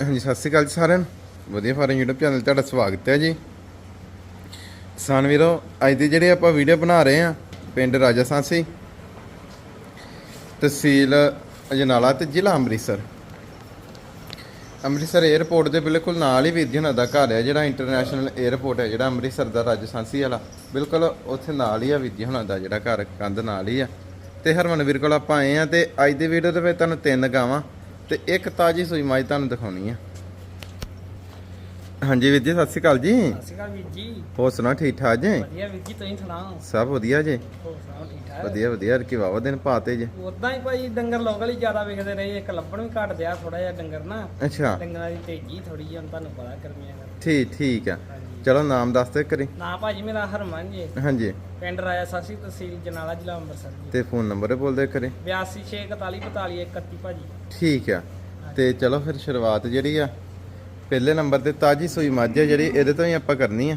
ਹਾਂਜੀ, ਸਤਿ ਸ਼੍ਰੀ ਅਕਾਲ ਜੀ ਸਾਰਿਆਂ ਨੂੰ। ਵਧੀਆ ਫਾਰਮ YouTube ਚੈਨਲ ਤੁਹਾਡਾ ਸਵਾਗਤ ਹੈ ਜੀ। ਕਿਸਾਨ ਵੀਰੋ, ਅੱਜ ਦੀ ਜਿਹੜੀ ਆਪਾਂ ਵੀਡੀਓ ਬਣਾ ਰਹੇ ਆ ਪਿੰਡ ਰਾਜਾ ਸਾਂਸੀ, ਤਹਿਸੀਲ ਅਜਨਾਲਾ ਤੇ ਜ਼ਿਲ੍ਹਾ ਅੰਮ੍ਰਿਤਸਰ। ਅੰਮ੍ਰਿਤਸਰ 에ਅਰਪੋਰਟ ਦੇ ਬਿਲਕੁਲ ਨਾਲ ਹੀ ਵੀਰ ਜੀ ਦਾ ਘਰ ਹੈ, ਜਿਹੜਾ ਇੰਟਰਨੈਸ਼ਨਲ 에ਅਰਪੋਰਟ ਹੈ, ਜਿਹੜਾ ਅੰਮ੍ਰਿਤਸਰ ਦਾ ਰਾਜਾ ਸਾਂਸੀ ਵਾਲਾ। ਬਿਲਕੁਲ ਉੱਥੇ ਨਾਲ ਹੀ ਆ ਵੀਰ ਜੀ ਦਾ ਜਿਹੜਾ ਘਰ, ਕੰਧ ਨਾਲ ਹੀ ਆ। ਤੇ ਹਰਮਨ ਵੀਰ ਕੋਲ ਆਪਾਂ ਆਏ ਆ ਤੇ ਅੱਜ ਦੀ ਵੀਡੀਓ ਦੇ ਵਿੱਚ ਤੁਹਾਨੂੰ ਤਿੰਨ ਗਾਵਾਂ ਤੇ ਇੱਕ ਤਾਜੀ ਸੂਈ ਮਾਈ ਤੁਹਾਨੂੰ ਦਿਖਾਉਣੀ ਆ। ਹਾਂਜੀ ਵੀਰ ਜੀ ਸਤਿ ਸ਼੍ਰੀ ਅਕਾਲ ਜੀ। ਸਤਿ ਸ਼੍ਰੀ ਅਕਾਲ ਵੀਰ ਜੀ। ਹੋਰ ਸੁਣਾ ਠੀਕ ਠਾਕ ਜੀ? ਵਧੀਆ ਵੀਰ ਜੀ ਤੁਸੀਂ ਸੁਣਾਓ? ਸਭ ਵਧੀਆ ਜੀ। ਹੋਰ ਸੁਣਾਓ ਠੀਕ ਠਾਕ? ਵਧੀਆ ਵਧੀਆ। ਕਿ ਵਾਵਾ ਦਿਨ ਪਾਤੇ ਜੀ। ਉਦਾਂ ਹੀ ਭਾਈ ਡੰਗਰ ਲੋਕਲ ਹੀ ਜ਼ਿਆਦਾ ਵਿਕਦੇ ਰਹੇ ਇੱਕ ਲੱਭਣ ਵੀ ਘਟ ਦਿਆ ਥੋੜਾ ਜਿਹਾ ਡੰਗਰ ਨਾ। ਅੱਛਾ। ਡੰਗਰਾਂ ਦੀ ਤੇਜ਼ੀ ਥੋੜੀ ਜਿਹੀ ਹੁਣ ਤੁਹਾਨੂੰ ਪਤਾ ਗਰਮੀਆਂ ਦਾ ਠੀਕ ਠੀਕ ਆ। ਚਲੋ ਨਾਮ ਦੱਸ ਦੇ ਕਰੀ ਨਾ ਭਾਜੀ ਮੇਰਾ ਹਰਮਨ ਜੀ। ਹਾਂਜੀ। ਪਿੰਡ ਰਾਜਾ ਸਾਸੀ ਤਹਿਸੀਲ ਜਨਾਲਾ ਜ਼ਿਲ੍ਹਾ ਅੰਮ੍ਰਿਤਸਰ ਜੀ। ਤੇ ਫੋਨ ਨੰਬਰ ਬੋਲ ਦੇ ਕਰੇ 8264444131 ਭਾਜੀ। ਠੀਕ ਆ। ਤੇ ਚਲੋ ਫਿਰ ਸ਼ੁਰੂਆਤ ਜਿਹੜੀ ਆ ਪਹਿਲੇ ਨੰਬਰ ਤੇ ਤਾਜੀ ਸੂਈ ਮੱਝ ਆ ਜਿਹੜੀ ਇਹਦੇ ਤੋਂ ਹੀ ਆਪਾਂ ਕਰਨੀ ਆ।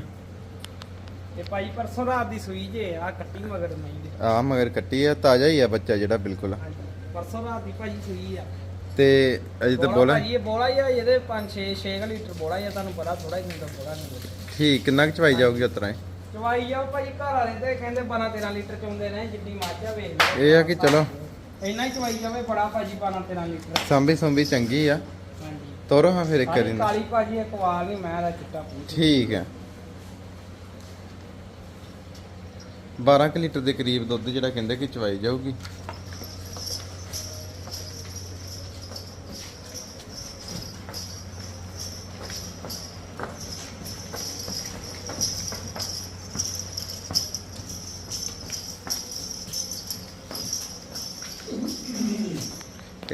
ਤੇ ਭਾਈ ਪਰਸੋਂ ਰਾਤ ਦੀ ਸੂਈ ਜੇ ਆ ਕੱਟੀ ਮਗਰ ਨਹੀਂ ਆ ਮਗਰ ਕੱਟੀ ਆ ਤਾਜ਼ਾ ਹੀ ਆ ਬੱਚਾ ਜਿਹੜਾ ਬਿਲਕੁਲ। ਪਰਸੋਂ ਰਾਤ ਦੀ ਭਾਜੀ ਸੂਈ ਆ। ਤੇ ਅਜੇ ਤਾਂ ਬੋਲਾ ਭਾਜੀ ਇਹ ਬੋਲਾ ਹੀ ਆ ਇਹਦੇ 5 6 6 ਲੀਟਰ ਬੋਲਾ ਹੀ ਆ ਤੁਹਾਨੂੰ ਪਤਾ ਥੋੜਾ ਹੀ ਹੁੰਦਾ ਬੋਲਾ ਨਹੀਂ ਠੀਕ ਕਿੰਨਾ ਕੁ ਚਵਾਈ ਜਾਊਗੀ ਉਤਰਾ ਚਵਾਈ ਜਾਓ ਭਾਜੀ ਘਰ ਵਾਲੇ ਤੇ ਕਹਿੰਦੇ 12 13 ਲੀਟਰ ਚੋਂਦੇ ਨੇ ਜਿੱਡੀ ਮੱਝ ਆ ਵੇਖ ਲਓ। ਇਹ ਆ ਕਿ ਚਲੋ। ਇੰਨਾ ਹੀ ਚਵਾਈ ਜਾਵੇ ਬੜਾ ਭਾਜੀ 12 13 ਲੀਟਰ। ਸਾਂਭੀ ਸੁੰਭੀ ਚੰਗੀ ਆ। ਹਾਂਜੀ। ਤੋਰੋ ਹਾਂ ਫਿਰ ਇੱਕ ਵਾਰੀ ਕਾਲੀ ਭਾਜੀ ਇੱਕ ਵਾਲ ਨਹੀਂ ਮੈਂ ਦਾ ਚਿੱਟਾ ਪੂਛ ਠੀਕ ਆ। 12 ਕੁ ਲੀਟਰ ਦੇ ਕਰੀਬ ਦੁੱਧ ਜਿਹੜਾ ਕਹਿੰਦੇ ਕਿ ਚਵਾਈ ਜਾਊਗੀ।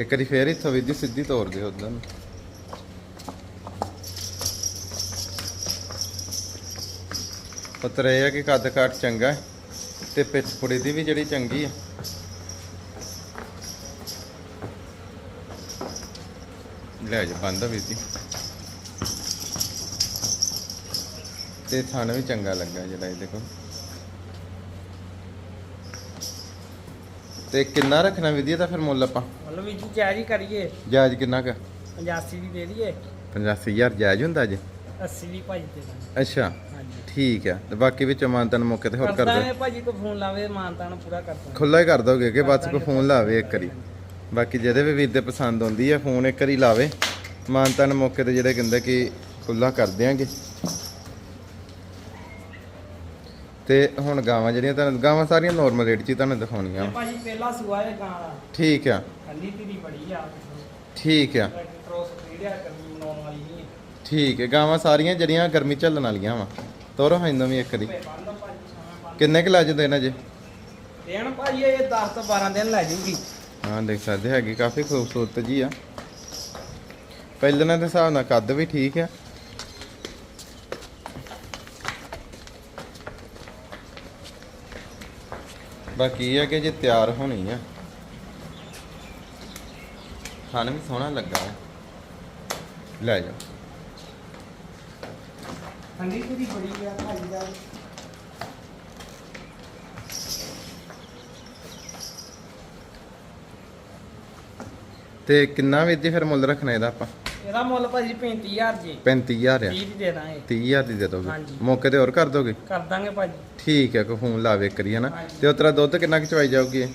ਇੱਕ ਵਾਰੀ ਫੇਰ ਇੱਥੋਂ ਵੀ ਸਿੱਧੀ ਤੋਰ ਦਿਓ ਉਧਰ ਨੂੰ। ਪਤਰ ਇਹ ਹੈ ਕਿ ਕੱਦ ਕਾਟ ਚੰਗਾ ਤੇ ਪਿੱਛ ਪੁੜੀ ਦੀ ਵੀ ਜਿਹੜੀ ਚੰਗੀ ਹੈ ਲੈ ਜਾ, ਬੰਦ ਵੀ ਸੀ ਤੇ ਥਣ ਵੀ ਚੰਗਾ ਲੱਗਾ ਜਿਹੜਾ ਇਹ ਦੇਖੋ। ਤੇ ਕਿੰਨਾ ਰੱਖਣਾ ਵਿਧੀ ਦਾ ਫਿਰ ਮੁੱਲ ਆਪਾਂ? ਮਤਲਬ ਵੀ ਜੀ ਜਾਇਜ਼ ਕਰੀਏ। ਜਾਇਜ਼ ਕਿੰਨਾ ਕ? 85 ਦੀ ਦੇ ਦਈਏ। 85000 ਜਾਇਜ਼ ਹੁੰਦਾ ਜੀ? 80 ਦੀ ਭਾਜੀ ਦੇ ਦਾਂਗੇ। ਅੱਛਾ ਹਾਂਜੀ। ਠੀਕ ਹੈ ਤੇ ਬਾਕੀ ਵਿੱਚ ਮਾਨਤਨ ਮੌਕੇ ਤੇ ਹੋਰ ਕਰ ਕਰਦਾ। ਦੇ ਹੈ ਭਾਜੀ ਕੋ ਫੋਨ ਲਾਵੇ ਮਾਨਤਾ ਨੂੰ ਪੂਰਾ ਕਰ ਦਾਂਗੇ। ਖੁੱਲਾ ਹੀ ਕਰ ਦੋਗੇ ਕਿ ਬਸ ਕੋ ਫੋਨ ਲਾਵੇ ਇੱਕ ਵਾਰੀ। ਬਾਕੀ ਜਿਹਦੇ ਵੀ ਵੀਰ ਦੇ ਪਸੰਦ ਆਉਂਦੀ ਹੈ ਫੋਨ ਇੱਕ ਵਾਰੀ ਲਾਵੇ। ਮਾਨਤਨ ਮੌਕੇ ਤੇ ਜਿਹੜੇ ਕਹਿੰਦੇ ਕਿ ਖੁੱਲਾ ਕਰ ਦਿਆਂਗੇ। ਤੇ ਹੁਣ ਗਾਵਾਂ ਜਿਹੜੀਆਂ ਤੁਹਾਨੂੰ ਗਾਵਾਂ ਸਾਰੀਆਂ ਨਾਰਮਲ ਰੇਟ 'ਚ ਹੀ ਤੁਹਾਨੂੰ ਦਿਖਾਉਣੀਆਂ। ਇਹ ਭਾਜੀ ਪਹਿਲਾ ਸੂਆ ਹੈ ਗਾਂ ਦਾ ਠੀਕ ਆ। ਕੱਲੀ ਤੇਰੀ ਬੜੀ ਆ। ਠੀਕ ਆ। ਕ੍ਰੋਸ ਬਰੀਡ ਆ ਕਰਨੀ ਬਣਾਉਣ ਵਾਲੀ ਨਹੀਂ ਹੈ ਠੀਕ ਹੈ ਗਾਵਾਂ ਸਾਰੀਆਂ ਜਿਹੜੀਆਂ ਗਰਮੀ ਝੱਲਣ ਵਾਲੀਆਂ ਵਾ। ਤੋਰੋ ਹਾਂ ਵੀ ਇੱਕ ਬੰਦ ਭਾਜੀ ਛਾਵੇਂ ਬੰਦ ਕਿੰਨੇ ਕੁ ਲੱਜ ਦੇਣਾ ਜੇ ਦੇਣ ਭਾਜੀ ਇਹ 10 ਤੋਂ 12 ਦਿਨ ਲੈ ਜੂਗੀ ਹਾਂ ਦੇਖ ਸਕਦੇ ਹੈਗੀ ਕਾਫੀ ਖੂਬਸੂਰਤ ਜੀ ਆ। ਪਹਿਲਾਂ ਦੇ ਹਿਸਾਬ ਨਾਲ ਕੱਦ ਵੀ ਠੀਕ ਆ। ਬਾਕੀ ਇਹ ਆ ਕਿ ਜੇ ਤਿਆਰ ਹੋਣੀ ਆ। ਖਾਣ ਵੀ ਸੋਹਣਾ ਲੱਗਾ ਹੈ। ਲੈ ਜਾ। ਠੰਡੀ ਤੇਰੀ ਬੜੀ ਆ ਭਾਜੀ ਦਾ ਤੇ ਕਿੰਨਾ ਵੀਰ ਜੀ ਫਿਰ ਮੁੱਲ ਰੱਖਣਾ ਇਹਦਾ ਆਪਾਂ? ਇਹਦਾ ਮੁੱਲ ਭਾਜੀ 35000 ਜੀ। 35000 ਆ? 30 ਦੀ ਦੇ ਦਾਂਗੇ। 30000 ਦੀ ਦੇ ਦੋਗੇ? ਹਾਂਜੀ। ਮੌਕੇ ਤੇ ਹੋਰ ਕਰ ਦੋਗੇ? ਕਰ ਦਾਂਗੇ ਭਾਜੀ। ਠੀਕ ਹੈ ਕੋ ਫੋਨ ਲਾਵੇ ਕਰੀਏ ਨਾ? ਹਾਂਜੀ। ਤੇ ਉਤਰਾ ਦੁੱਧ ਕਿੰਨਾ ਕੁ ਚਵਾਈ ਜਾਊਗੀ ਇਹ?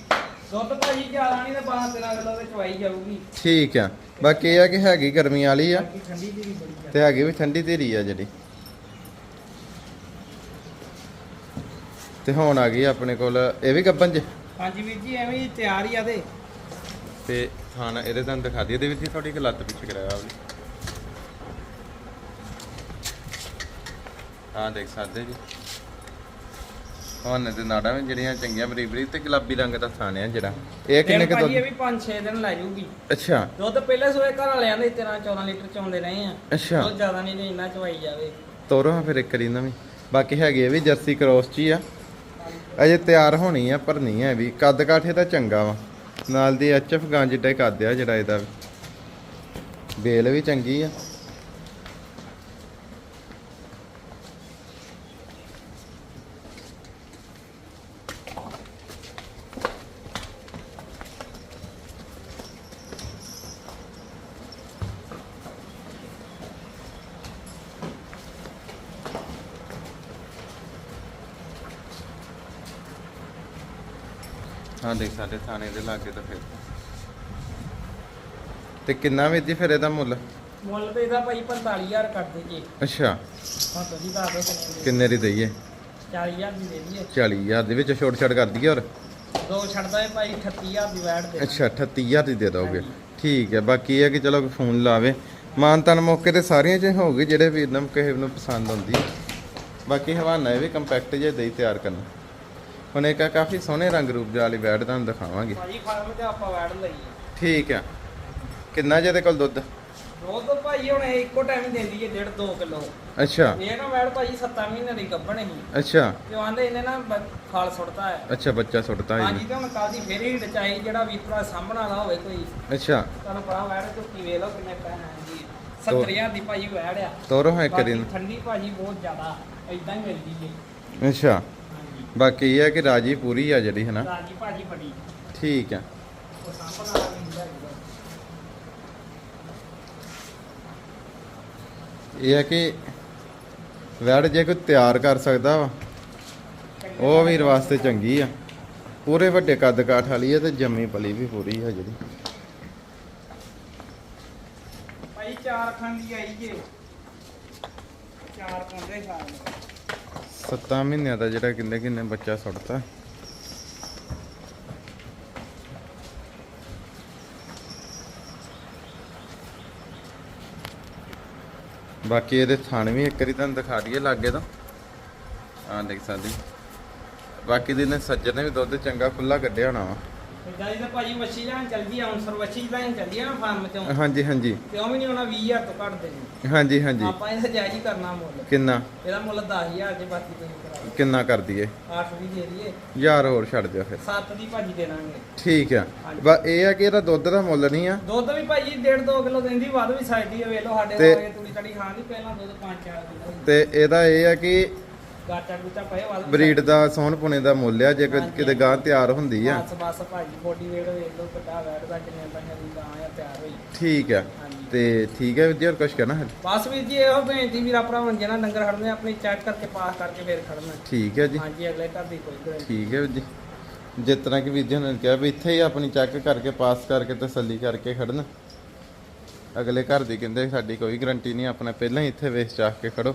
ਦੁੱਧ ਭਾਜੀ ਜ਼ਿਆਦਾ ਨਹੀਂ ਤੇ 12 13 ਕਿਲੋ ਤੇ ਚਵਾਈ ਜਾਊਗੀ। ਠੀਕ ਆ। ਬਾਕੀ ਇਹ ਆ ਕਿ ਹੈਗੀ ਗਰਮੀ ਵਾਲੀ ਆ। ਬਾਕੀ ਠੰਡੀ ਤੇਰੀ ਬੜੀ ਆ। ਤੇ ਹੈਗੀ ਵੀ ਠੰਡੀ ਧੀਰੀ ਆ ਜਿਹੜੀ। ਤੇ ਹੁਣ ਆ ਗਈ ਆਪਣੇ ਕੋਲ ਇਹ ਵੀ ਗੱਬਨ ਚ? ਹਾਂਜੀ ਵੀਰ ਜੀ ਐਵੇਂ ਹੀ ਤਿਆਰ ਹੀ ਆ ਤੇ। ਤੇ ਥਾਣਾ ਇਹਦੇ ਤੁਹਾਨੂੰ ਦਿਖਾ ਦਈਏ ਇਹਦੇ ਵਿੱਚ ਹੀ ਥੋੜੀ ਕਿ ਲੱਤ ਪਿੱਛੇ ਕਰਾਇਆ ਵੀ ਹਾਂ ਦੇਖ ਸਕਦੇ ਜੀ। ਹੁਣ ਤੇ ਨਾੜਾਂ ਵੀ ਜਿਹੜੀਆਂ ਚੰਗੀਆਂ ਬਰੀਕ ਬਰੀਕ ਤੇ ਗੁਲਾਬੀ ਰੰਗ ਦਾ ਥਾਣ ਆ ਜਿਹੜਾ। ਇਹ ਕਿੰਨੇ ਕੁ ਇਹ ਵੀ 5-6 ਦਿਨ ਲੈ ਜੂਗੀ। ਅੱਛਾ। ਦੁੱਧ ਪਹਿਲੇ ਸੋਏ ਘਰ ਵਾਲਿਆਂ ਦੇ 13 14 ਲੀਟਰ ਚੋਂਦੇ ਰਹੇ ਆ। ਅੱਛਾ। ਦੁੱਧ ਜ਼ਿਆਦਾ ਨਹੀਂ ਤੇ ਇੰਨਾ ਚਵਾਈ ਜਾਵੇ। ਤੋਰੋ ਹਾਂ ਫਿਰ ਇੱਕ ਵਾਰੀ ਨਵੀਂ ਬਾਕੀ ਹੈਗੀ ਵੀ ਜਰਸੀ ਕ੍ਰੋਸ ਚ ਹੀ ਆ। ਅਜੇ ਤਿਆਰ ਹੋਣੀ ਆ ਪਰ ਨਹੀਂ ਹੈ ਵੀ। ਕੱਦ ਕਾਠੇ ਤਾਂ ਚੰਗਾ ਵਾ। ਨਾਲ ਦੀ ਐਚਐਫ ਗਾਂ ਜਿੱਡਾ ਹੀ ਜਿਹੜਾ ਇਹਦਾ। ਵੀ ਬੇਲ ਵੀ ਚੰਗੀ ਆ। ਦੇਖ ਸਾਡੇ ਥਾਣੇ ਦੇ ਲਾਗੇ ਤਾਂ ਫਿਰ। ਤੇ ਕਿੰਨਾ ਵੀਰ ਜੀ ਫਿਰ ਇਹਦਾ ਮੁੱਲ? ਮੁੱਲ ਤੇ ਇਹਦਾ ਭਾਈ 45000 ਕਰਦੇ ਜੀ ਅੱਛਾ। ਹਾਂ ਤੁਸੀਂ ਦੱਸ ਦਿਓ ਕਿੰਨੇ ਦੀ। ਕਿੰਨੇ ਦੀ ਦਈਏ? 40000 ਦੀ ਦੇ ਦਈਏ। 40000 ਦੇ ਵਿੱਚ ਛੋਟ ਛੜ ਕਰ ਦਈਏ ਹੋਰ? ਦੋ ਛੱਡਦਾ ਹੈ ਭਾਈ 38000 ਦੀ ਵੈਟ ਦੇ। ਅੱਛਾ 38000 ਦੀ ਦੇ ਦੋਗੇ। ਠੀਕ ਹੈ ਬਾਕੀ ਇਹ ਹੈ ਕਿ ਚਲੋ ਫੋਨ ਲਾਵੇ। ਮਾਨ ਤਨ ਮੌਕੇ ਤੇ ਸਾਰੀਆਂ ਚ ਹੋਊਗੀ ਜਿਹੜੇ ਵੀਰ ਨੂੰ ਕਿਸੇ ਨੂੰ ਪਸੰਦ ਆਉਂਦੀ ਹੈ। ਬਾਕੀ ਹਵਾਨਾ ਇਹ ਵੀ ਕੰਪੈਕਟ ਜੇ ਦੇਈ ਤਿਆਰ ਕਰਨਾ। ਹੁਣ ਇੱਕ ਕਾਫੀ ਸੋਹਣੇ ਰੰਗ ਰੂਪ ਵਾਲੀ ਬੈਡ ਤੁਹਾਨੂੰ ਦਿਖਾਵਾਂਗੇ। ਭਾਜੀ ਫਾਰਮ ਤੇ ਆਪਾਂ ਵੈਟ ਲਈ ਹੈ ਠੀਕ ਆ। ਕਿੰਨਾ ਜਿਹਦੇ ਕੋਲ ਦੁੱਧ? ਦੁੱਧ ਭਾਈ ਹੁਣ ਇੱਕੋ ਟਾਈਮ ਦਿੰਦੀ ਹੈ 1.5 2 ਕਿਲੋ। ਅੱਛਾ। ਇਹ ਨਾ ਵੈਟ ਭਾਜੀ 7 ਮਹੀਨੇ ਦੀ ਗੱਭਣ ਸੀ। ਅੱਛਾ। ਤੇ ਆਂਦੇ ਇਹਨੇ ਨਾ ਖਾਲ ਸੁੱਟਦਾ ਹੈ। ਅੱਛਾ ਬੱਚਾ ਸੁੱਟਤਾ ਹਾਂਜੀ ਜੀ। ਤੇ ਹੁਣ ਕੱਲ ਦੀ ਫੇਰ ਹੀ ਰਚਾਈ ਜਿਹੜਾ ਵੀ ਭਰਾ ਸਾਹਮਣ ਵਾਲਾ ਹੋਵੇ ਕੋਈ। ਅੱਛਾ। ਤੁਹਾਨੂੰ ਪਤਾ ਵੈਟ ਝੁੱਕੀ ਵੇਖ ਲਓ ਕਿੰਨੇ ਹੈ ਜੀ। ਤੋ- 70000 ਦੀ ਭਾਜੀ ਵੈਟ ਆ। ਤੋਰੋ ਹਾਂ ਦਿਨ। ਠੰਡੀ ਭਾਜੀ ਬਹੁਤ ਜ਼ਿਆਦਾ ਇਦਾਂ ਹੀ ਮਿਲਦੀ ਹੈ। ਅੱਛਾ। ਹਾਂਜੀ ਬਾਕੀ ਇਹ ਹੈ ਕਿ ਰਾਜੀ ਪੂਰੀ ਆ ਜਿਹੜੀ ਹਨਾ? ਰਾਜੀ ਭਾਜੀ ਬੜੀ। ਠੀਕ ਆ। ਉਹ ਸਾਹਮਣ ਵਾਲਾ ਵੀ ਹੁੰਦਾ ਹੈਗਾ ਇਹ ਹੈ ਕਿ ਵੈੜ ਜੇ ਕੋਈ ਤਿਆਰ ਕਰ ਸਕਦਾ ਵਾ ਉਹ ਵੀਰ ਵਾਸਤੇ ਚੰਗੀ ਆ। ਪੂਰੇ ਵੱਡੇ ਕੱਦ ਕਾਠ ਵਾਲੀ ਹੈ ਤੇ ਜੰਮੀ ਪਲੀ ਵੀ ਪੂਰੀ ਆ ਜਿਹੜੀ। ਭਾਈ ਚਾਰ ਖੰਡ ਦੀ ਆਈ ਜੇ। ਚਾਰ ਕੰਦੇ ਖਾਣ ਨੂੰ। 7 ਮਹੀਨਿਆਂ ਦਾ ਜਿਹੜਾ ਕਿੰਨੇ ਕਿੰਨੇ ਬੱਚਾ ਸੁੱਟਤਾ। ਬਾਕੀ ਇਹਦੇ ਥਣ ਵੀ ਇੱਕ ਵਾਰੀ ਤੁਹਾਨੂੰ ਦਿਖਾ ਦਈਏ ਲਾਗੇ ਤੋਂ। ਆਹ ਦੇਖ ਸਕਦੇ ਬਾਕੀ ਦੀ ਨੇ ਸੱਜਰ ਨੇ ਵੀ ਦੁੱਧ ਚੰਗਾ ਖੁੱਲਾ ਕੱਢਿਆ ਹੋਣਾ ਵਾ। ਏਦਾਂ ਦੀ ਤਾਂ ਭਾਜੀ ਮੱਛੀ ਲੈਣ ਚੱਲਦੀ ਆ ਅਨਸਰ ਮੱਛੀ ਲੈਣ ਚੱਲਦੀ ਆ ਨਾ ਫਾਰਮ ਚੋਂ। ਹਾਂਜੀ ਹਾਂਜੀ। ਤੇ ਉਹ ਵੀ ਨਹੀਂ ਉਹਨਾਂ 20000 ਤੋਂ ਘੱਟ ਦੇਣੀ। ਹਾਂਜੀ ਹਾਂਜੀ। ਆਪਾਂ ਇਹਦਾ ਜਾਇਜ਼ ਹੀ ਕਰਨਾ ਮੁੱਲ। ਕਿੰਨਾ? ਇਹਦਾ ਮੁੱਲ 10000 ਜੇ ਬਾਕੀ ਤੁਸੀਂ ਕਰਾ ਕਿੰਨਾ ਕਰ ਦਈਏ? 8 ਵੀ ਦੇ ਦਈਏ। ਯਾਰ ਹੋਰ ਛੱਡ ਦਿਓ ਫਿਰ। 7 ਦੀ ਭਾਜੀ ਦੇ ਦਾਂਗੇ ਠੀਕ ਆ। ਹਾਂਜੀ। ਬਾ ਇਹ ਆ ਕਿ ਇਹਦਾ ਦੁੱਧ ਦਾ ਮੁੱਲ ਨਹੀਂ ਆ। ਦੁੱਧ ਵੀ ਭਾਜੀ 1.5 2 ਕਿਲੋ ਦਿੰਦੀ ਵੱਧ ਵੀ ਸਕਦੀ ਹੈ ਵੇਖ ਲਓ ਸਾਡੇ ਤੇ- ਵਾਲੇ ਤੂੜੀ ਤੜੀ ਖਾਣ ਦੀ ਪਹਿਲਾਂ ਦੁੱਧ 5-4 ਕਿਲੋ ਤੇ ਇਹਦਾ ਇਹ ਆ ਕਿ ਗਾਟਾ ਪਏ ਬਰੀਡ ਦਾ ਸੋਹਣ ਪੁਣੇ ਦਾ ਮੁੱਲ ਆ ਜੇ ਹਾਂਜੀ। ਕਿਤੇ ਗਾਂ ਤਿਆਰ ਹੁੰਦੀ ਆ। ਬਸ ਬਸ ਭਾਜੀ ਬੋਡੀ ਵੇਟ ਵੇਖ ਲਓ ਕਿੱਡਾ ਬੈਠਦਾ ਕਿੰਨੇ ਪੰਜਾਂ ਦੀ ਗਾਂ ਆ ਤਿਆਰ ਹੋਈ। ਠੀਕ ਆ ਹਾਂਜੀ। ਤੇ ਠੀਕ ਹੈ ਵੀਰ ਕੁਝ ਕਹਿਣਾ ਹੈ? ਬਸ ਵੀਰ ਜੀ ਇਹੋ ਬੇਨਤੀ ਵੀਰ ਆਪਣਾ ਮੰਜਣਾ ਡੰਗਰ ਖੜਨੇ ਆਪਣੀ ਚੈੱਕ ਕਰਕੇ ਪਾਸ ਕਰਕੇ ਫੇਰ ਖੜਨਾ ਠੀਕ ਹੈ ਜੀ। ਹਾਂਜੀ ਅਗਲੇ ਘਰ ਦੀ ਕੋਈ ਗਰੰਟੀ ਠੀਕ ਹੈ ਵੀਰ ਜੀ। ਜਿਸ ਤਰ੍ਹਾਂ ਕਿ ਵੀਰ ਜੀ ਨੇ ਕਿਹਾ ਵੀ ਇੱਥੇ ਹੀ ਆਪਣੀ ਚੈੱਕ ਕਰਕੇ ਪਾਸ ਕਰਕੇ ਤਸੱਲੀ ਕਰਕੇ ਖੜਨ ਅਗਲੇ ਘਰ ਦੀ ਕਹਿੰਦੇ ਸਾਡੀ ਕੋਈ ਗਰੰਟੀ ਨਹੀਂ ਆਪਣਾ ਪਹਿਲਾਂ ਹੀ ਇੱਥੇ ਵੇਚ ਚਾਹ ਕੇ ਖੜੋ